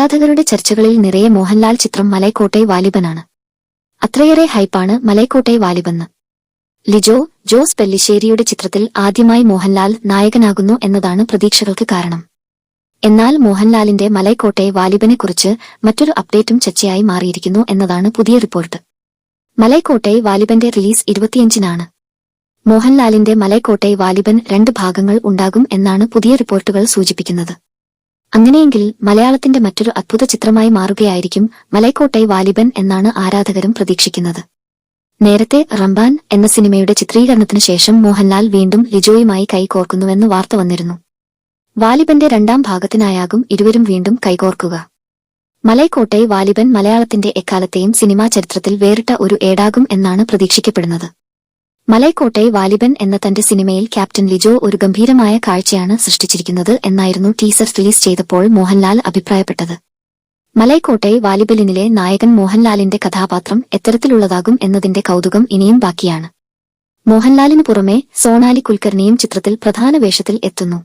ആരാധകരുടെ ചർച്ചകളിൽ നിറയെ മോഹൻലാൽ ചിത്രം മലൈക്കോട്ടെ വാലിബനാണ്. അത്രയേറെ ഹൈപ്പാണ് മലൈക്കോട്ടെ വാലിബെന്ന്. ലിജോ ജോസ് പെല്ലിശ്ശേരിയുടെ ചിത്രത്തിൽ ആദ്യമായി മോഹൻലാൽ നായകനാകുന്നു എന്നതാണ് പ്രതീക്ഷകൾക്ക് കാരണം. എന്നാൽ മോഹൻലാലിന്റെ മലൈക്കോട്ടെ വാലിബനെക്കുറിച്ച് മറ്റൊരു അപ്ഡേറ്റും ചർച്ചയായി മാറിയിരിക്കുന്നു എന്നതാണ് പുതിയ റിപ്പോർട്ട്. മലൈക്കോട്ടെ വാലിബന്റെ റിലീസ് ഇരുപത്തിയഞ്ചിനാണ്. മോഹൻലാലിന്റെ മലൈക്കോട്ടെ വാലിബൻ രണ്ട് ഭാഗങ്ങൾ ഉണ്ടാകും എന്നാണ് പുതിയ റിപ്പോർട്ടുകൾ സൂചിപ്പിക്കുന്നത്. അങ്ങനെയെങ്കിൽ മലയാളത്തിന്റെ മറ്റൊരു അത്ഭുത ചിത്രമായി മാറുകയായിരിക്കും മലൈക്കോട്ടെ വാലിബൻ എന്നാണ് ആരാധകരും പ്രതീക്ഷിക്കുന്നത്. നേരത്തെ റംബാൻ എന്ന സിനിമയുടെ ചിത്രീകരണത്തിനു ശേഷം മോഹൻലാൽ വീണ്ടും ലിജോയുമായി കൈകോർക്കുന്നുവെന്ന് വാർത്ത വന്നിരുന്നു. വാലിബന്റെ രണ്ടാം ഭാഗത്തിനായാകും ഇരുവരും വീണ്ടും കൈകോർക്കുക. മലൈക്കോട്ടെ വാലിബൻ മലയാളത്തിന്റെ എക്കാലത്തെയും സിനിമാ ചരിത്രത്തിൽ വേറിട്ട ഒരു ഏടാകും എന്നാണ് പ്രതീക്ഷിക്കപ്പെടുന്നത്. മലൈക്കോട്ടെ വാലിബൻ എന്ന തന്റെ സിനിമയിൽ ക്യാപ്റ്റൻ ലിജോ ഒരു ഗംഭീരമായ കാഴ്ചയാണ് സൃഷ്ടിച്ചിരിക്കുന്നത് എന്നായിരുന്നു ടീസർ റിലീസ് ചെയ്തപ്പോൾ മോഹൻലാൽ അഭിപ്രായപ്പെട്ടത്. മലൈക്കോട്ടെ വാലിബലിനിലെ നായകൻ മോഹൻലാലിന്റെ കഥാപാത്രം എത്തരത്തിലുള്ളതാകും എന്നതിന്റെ കൗതുകം ഇനിയും ബാക്കിയാണ്. മോഹൻലാലിനു പുറമെ സോണാലി കുൽക്കർണിയും ചിത്രത്തിൽ പ്രധാന വേഷത്തിൽ എത്തുന്നു.